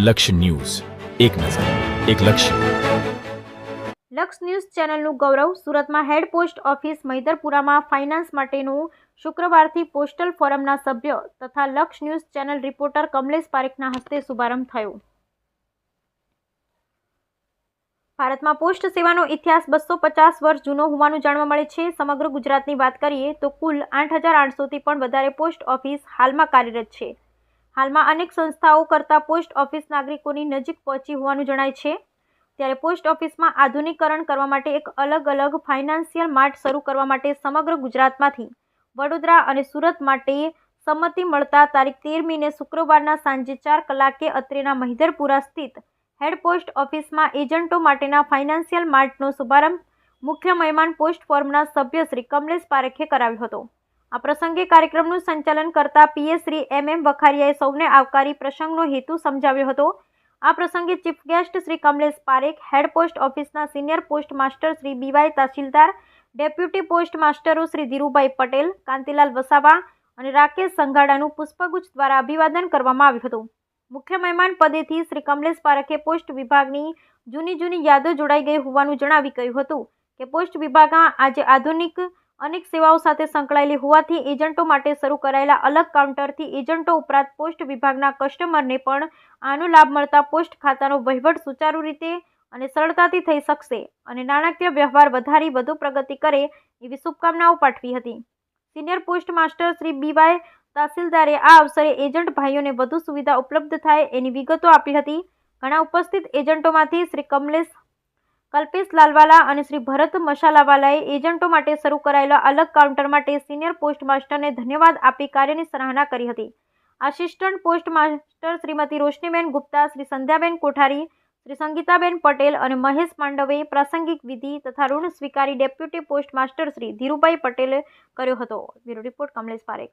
લક્ષ્ય ન્યૂઝ. એક નજર, એક લક્ષ્ય. લક્ષ ન્યૂઝ ચેનલનું ગૌરવ સુરતમાં હેડ પોસ્ટ ઓફિસ મૈદરપુરામાં ફાઇનાન્સ માટેનું શુક્રવારથી પોસ્ટલ ફોરમના સભ્ય તથા Laksh news channel reporter Kamlesh પારેખના હસ્તે શુભારંભ થયો. ભારતમાં પોસ્ટ સેવાનો ઇતિહાસ બસો પચાસ વર્ષ જૂનો હોવાનું જાણવા મળે છે. સમગ્ર ગુજરાતની વાત કરીએ તો કુલ આઠ હજાર આઠસોથી પણ વધારે પોસ્ટ ઓફિસ હાલમાં કાર્યરત છે. હાલમાં અનેક સંસ્થાઓ કરતાં પોસ્ટ ઓફિસ નાગરિકોની નજીક પહોંચી હોવાનું જણાય છે. ત્યારે પોસ્ટ ઓફિસમાં આધુનિકરણ કરવા માટે એક અલગ અલગ ફાઇનાન્શિયલ માર્ટ શરૂ કરવા માટે સમગ્ર ગુજરાતમાંથી વડોદરા અને સુરત માટે સંમતિ મળતા તારીખ તેરમીને શુક્રવારના સાંજે ચાર કલાકે અત્રેના મહિધરપુરા સ્થિત હેડ પોસ્ટ ઓફિસમાં એજન્ટો માટેના ફાઇનાન્શિયલ માર્ટનો શુભારંભ મુખ્ય મહેમાન પોસ્ટ ફોર્મના સભ્ય શ્રી કમલેશ પારેખે કરાવ્યો હતો. આ પ્રસંગે કાર્યક્રમનું સંચાલન કરતા પીએસ શ્રી એમ એમ વખારિયાએ સૌને આવકારી પ્રસંગનો હેતુ સમજાવ્યો હતો. આ પ્રસંગે chief guest Shri Kamlesh Parekh, head post ઓફિસના senior post master Shri BY Tahsildar, deputy post માસ્ટરો Shri Dhirubhai Patel, Kantilal Vasava અને રાકેશ સંઘાડાનું પુષ્પગુચ્છ દ્વારા અભિવાદન કરવામાં આવ્યું હતું. મુખ્ય મહેમાન પદેથી શ્રી કમલેશ પારેખે પોસ્ટ વિભાગની જૂની જૂની યાદો જોડાઈ ગઈ હોવાનું જણાવી કહ્યું હતું કે, પોસ્ટ વિભાગમાં આજે આધુનિક અનેક સેવાઓ સાથે સંકળાયેલી હોવાથી એજન્ટો માટે શરૂ કરાયેલા અલગ કાઉન્ટરથી એજન્ટો ઉપરાંત પોસ્ટ વિભાગના કસ્ટમરને પણ આનો લાભ મળતા પોસ્ટ ખાતાનો વહીવટ સુચારુ રીતે અને સરળતાથી થઈ શકશે અને નાણાકીય વ્યવહાર વધારી વધુ પ્રગતિ કરે એવી શુભકામનાઓ પાઠવી હતી. Senior post master Shri B Y તહસીલદારે આ અવસરે એજન્ટ ભાઈઓને વધુ સુવિધા ઉપલબ્ધ થાય એની વિગતો આપી હતી. ઘણા ઉપસ્થિત એજન્ટોમાંથી શ્રી કમલેશ કલ્પેશ લાલવાલા અને શ્રી ભરત મશાલાવાલાએ એજન્ટો માટે શરૂ કરાયેલા અલગ કાઉન્ટર માટે સિનિયર પોસ્ટ માસ્ટરને ધન્યવાદ આપી કાર્યની સરાહના કરી હતી. Assistant post master Shrimati Roshniben Gupta, Shri Sandhyaben Kothari, Shri Sangitaben Patel અને મહેશ પાંડવે પ્રાસંગિક વિધિ તથા ઋણ સ્વીકારી deputy post master Shri Dhirubhai પટેલે કર્યો હતો. Bureau report Kamlesh Parekh.